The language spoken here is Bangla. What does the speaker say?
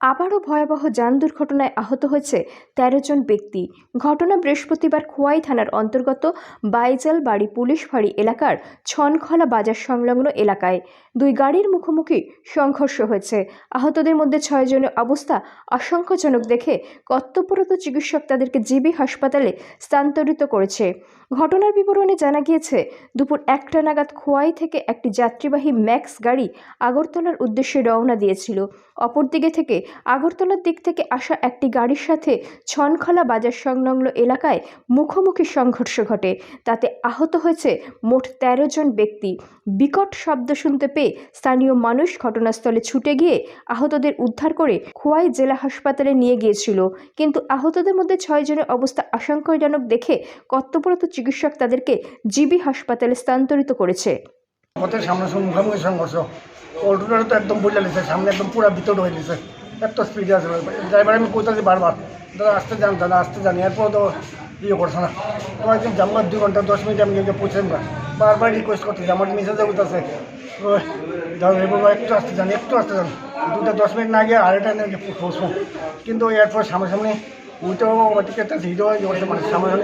আবারও ভয়াবহ যান দুর্ঘটনায় আহত হয়েছে তেরো জন ব্যক্তি। ঘটনা বৃহস্পতিবার খোয়াই থানার অন্তর্গত বাইজাল বাড়ি পুলিশ ফাঁড়ি এলাকার ছনখলা বাজার সংলগ্ন এলাকায়। দুই গাড়ির মুখোমুখি সংঘর্ষ হয়েছে। আহতদের মধ্যে ছয়জনের অবস্থা আশঙ্কাজনক দেখে কর্তব্যরত চিকিৎসক তাদেরকে জিবি হাসপাতালে স্থানান্তরিত করেছে। ঘটনার বিবরণে জানা গিয়েছে, দুপুর একটা নাগাদ খোয়াই থেকে একটি যাত্রীবাহী ম্যাক্স গাড়ি আগরতলার উদ্দেশ্যে রওনা দিয়েছিল। অপরদিকে থেকে আগরতলার দিক থেকে আসা একটি গাড়ির সাথে ছনখলা বাজার সংলগ্ন এলাকায় মুখোমুখি সংঘর্ষ ঘটে। তাতে আহত হয়েছে মোট তেরো জন ব্যক্তি। বিকট শব্দ শুনতে পেয়ে স্থানীয় মানুষ ঘটনাস্থলে ছুটে গিয়ে আহতদের উদ্ধার করে খোয়াই জেলা হাসপাতালে নিয়ে গিয়েছিল। কিন্তু আহতদের মধ্যে ছয়জনের অবস্থা আশঙ্কাজনক দেখে কর্তব্যরত চিকিৎসক তাদেরকে জিবি হাসপাতালে স্থানান্তরিত করেছে। পথের সামনে সঙ্গে মুখোমুখি সংঘর্ষ। অল্টোটার তো একদম বইলা লিছে, সামনে একদম পুরো ভিতর হয়ে লিছে। এত স্পিডে আছে। ড্রাইভার আমি কোথাছি বারবার, দাদা, আসতে যান, দাদা, আসতে যান, এরপর তো ইয়ে করছে না। তো একদিন জামগার দুই ঘণ্টা, দশ মিনিট আমি গিয়ে পৌঁছেন না। বারবার রিকোয়েস্ট করতেছি, আমার মেসেজে উঠতেছে দাদা একটু আসতে যান, একটু আসতে যান। দুটা দশ মিনিট না গিয়ে আড়াইটা নিয়ে পৌঁছবো কিন্তু এরপর সামনাসামনি উইটাও ওভারটেক একটা হিরো ইয়ে করতে মানে সামনে